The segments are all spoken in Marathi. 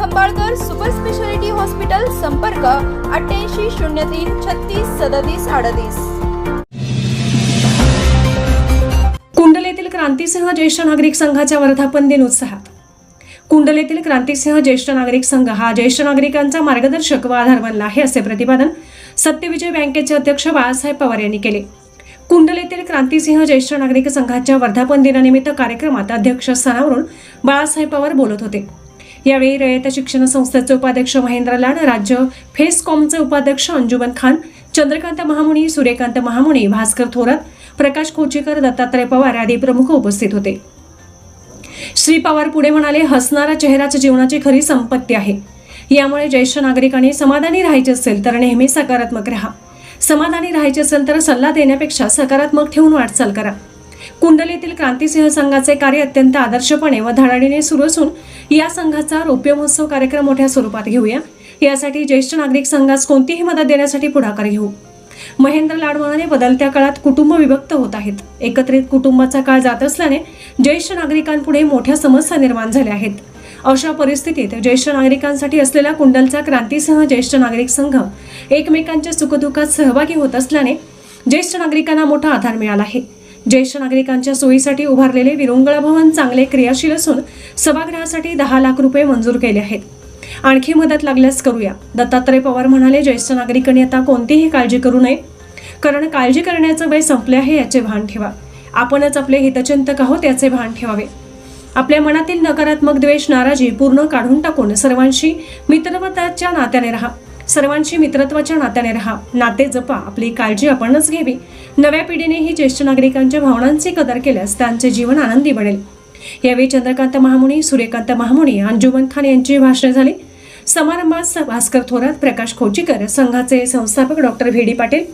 खंबाळकर सुपर स्पेशालिटी हॉस्पिटल संपर्क अठ्ठ्याऐंशी शून्य तीन छत्तीस सदतीस अडतीस. कुंडलेतील क्रांतीसिंह ज्येष्ठ नागरिक संघाच्या वर्धापन दिन उत्साहात. कुंडलेतील क्रांतीसिंह ज्येष्ठ नागरिक संघ हा ज्येष्ठ नागरिकांचा मार्गदर्शक व आधार बनला आहे असे प्रतिपादन सत्यविजय बँकेचे अध्यक्ष बाळासाहेब पवार यांनी केले. कुंडलेतील क्रांतीसिंह ज्येष्ठ नागरिक संघाच्या वर्धापन दिनानिमित्त कार्यक्रमात अध्यक्षस्थानावरून बाळासाहेब पवार बोलत होते. यावेळी रयत शिक्षण संस्थेचे उपाध्यक्ष महेंद्र लाड राज्य फेसकॉमचे उपाध्यक्ष अंजुमन खान चंद्रकांत महामुनी सूर्यकांत महामुनी भास्कर थोरात प्रकाश कोचीकर दत्तात्रय पवार आदी प्रमुख उपस्थित होते. श्री पवार पुढे म्हणाले हसणारा चेहराच जीवनाची खरी संपत्ती आहे. यामुळे ज्येष्ठ नागरिकांनी समाधानी राहायचे असेल तर नेहमी सकारात्मक राहा. समाधानी राहायचे असेल तर सल्ला देण्यापेक्षा सकारात्मक ठेवून वाटचाल करा. कुंडल येथील क्रांतीसिंह संघाचे कार्य अत्यंत आदर्शपणे व धडाडीने सुरू असून या संघाचा रौप्य महोत्सव कार्यक्रम मोठ्या स्वरूपात घेऊया. यासाठी ज्येष्ठ नागरिक संघास कोणतीही मदत देण्यासाठी पुढाकार घेऊ. महेंद्र लाडवाने बदलत्या काळात कुटुंब विभक्त होत आहेत. एकत्रित कुटुंबाचा काळ जात असल्याने ज्येष्ठ नागरिकांपुढे मोठ्या समस्या निर्माण झाल्या आहेत. अशा परिस्थितीत ज्येष्ठ नागरिकांसाठी असलेला कुंडलचा क्रांतीसह ज्येष्ठ नागरिक संघ एकमेकांच्या सुखदुःखात सहभागी होत असल्याने ज्येष्ठ नागरिकांना मोठा आधार मिळाला आहे. ज्येष्ठ नागरिकांच्या सोयीसाठी उभारलेले विरंगुळा भवन चांगले क्रियाशील असून सभागृहासाठी दहा लाख रुपये मंजूर केले आहेत. आणखी मदत लागल्यास करूया. दत्तात्रय पवार म्हणाले ज्येष्ठ नागरिकांनी आता कोणतीही काळजी करू नये. कारण काळजी करण्याचं वय संपले आहे याचे भान ठेवा. आपणच आपले हितचिंतक आहोत याचे भान ठेवावे. आपल्या मनातील नकारात्मक द्वेष नाराजी पूर्ण काढून टाकून सर्वांशी मित्रवताच्या नात्याने राहा. सर्वांशी मित्रत्वाच्या नात्याने राहा. नाते जपा. आपली काळजी आपणच घ्यावी. नव्या पिढीनेही ज्येष्ठ नागरिकांच्या भावनांची कदर केल्यास त्यांचे जीवन आनंदी बनेल. यावेळी चंद्रकांत महामुनी सूर्यकांत महामुनी अंजुमन खान यांची भाषणे झाली. समारंभात भास्कर थोरात प्रकाश खोचीकर संघाचे संस्थापक डॉक्टर व्ही डी पाटील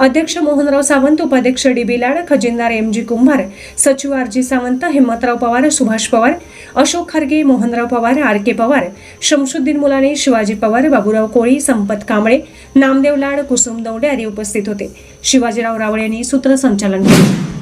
अध्यक्ष मोहनराव सावंत उपाध्यक्ष डी बी लाड खजिनदार एम जी कुंभार सचिव R G Sawant Himmatrao Pawar Subhash Pawar Ashok Kharge Mohanrao Pawar R K Pawar Shamshuddin Mulane Shivaji Pawar Baburao कोळी संपत कांबळे नामदेव लाड कुसुम दौडे आदी उपस्थित होते. शिवाजीराव रावळे यांनी सूत्रसंचालन केले.